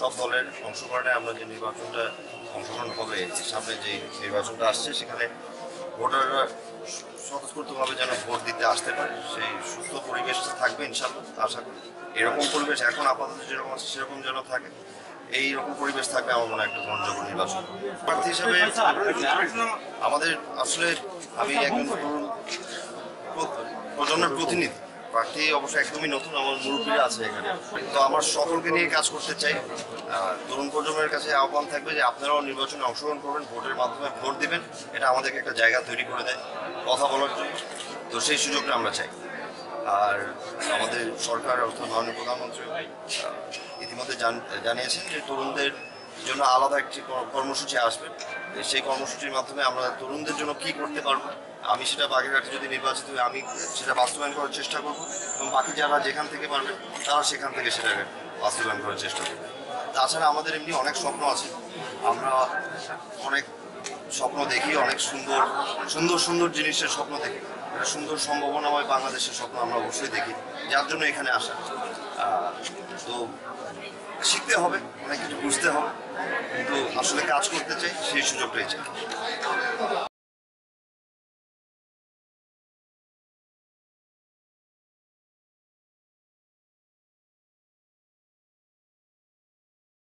সব দলের অংশগ্রহণে আমরা যে নির্বাচনটা অংশগ্রহণ হবে সামনে যে নির্বাচনটা আসছে, সেখানে ভোটাররা স্বতঃস্ফূর্তভাবে যেন ভোট দিতে আসতে পারে, সেই সুস্থ পরিবেশ থাকবে ইনশাল্লাহ আশা করি। এরকম পরিবেশ এখন আপাতত যেরকম আছে, সেরকম যেন থাকে, এই রকম পরিবেশ থাকবে আমার মনে একটা গ্রহণযোগ্য নির্বাচন। প্রার্থী হিসাবে আমাদের আসলে আমি একজন প্রজন্মের প্রতিনিধি প্রার্থী অবশ্য একদমই নতুন, আমার মুরব্বীরা আছে এখানে। তো আমার সকলকে নিয়ে কাজ করতে চাই। তরুণ প্রজন্মের কাছে আহ্বান থাকবে যে আপনারাও নির্বাচনে অংশগ্রহণ করবেন, ভোটের মাধ্যমে ভোট দেবেন। এটা আমাদেরকে একটা জায়গা তৈরি করে দেয়, কথা বলার জন্য। তো সেই সুযোগটা আমরা চাই। আর আমাদের সরকার, অর্থাৎ মাননীয় প্রধানমন্ত্রী ইতিমধ্যে জান- জানিয়েছেন যে তরুণদের জন্য আলাদা একটি কর- কর্মসূচি আসবে। সেই কর্মসূচির মাধ্যমে আমরা তরুণদের জন্য কি করতে পারব আমি সেটা বাগেরহাটে যদি নির্বাচিত হই, আমি সেটা বাস্তবায়ন করার চেষ্টা করব এবং বাকি যারা যেখান থেকে পারবে, তারা সেখান থেকে সেটাকে বাস্তবায়ন করার চেষ্টা করবে। তাছাড়া আমাদের এমনি অনেক স্বপ্ন আছে। আমরা অনেক স্বপ্ন দেখি, অনেক সুন্দর সুন্দর সুন্দর জিনিসের স্বপ্ন দেখি। একটা সুন্দর সম্ভাবনাময় বাংলাদেশের স্বপ্ন আমরা অবশ্যই দেখি, যার জন্য এখানে আসা। তো শিখতে হবে, অনেক কিছু বুঝতে হবে। কিন্তু আসলে কাজ করতে চাই, সেই সুযোগটাই চাই।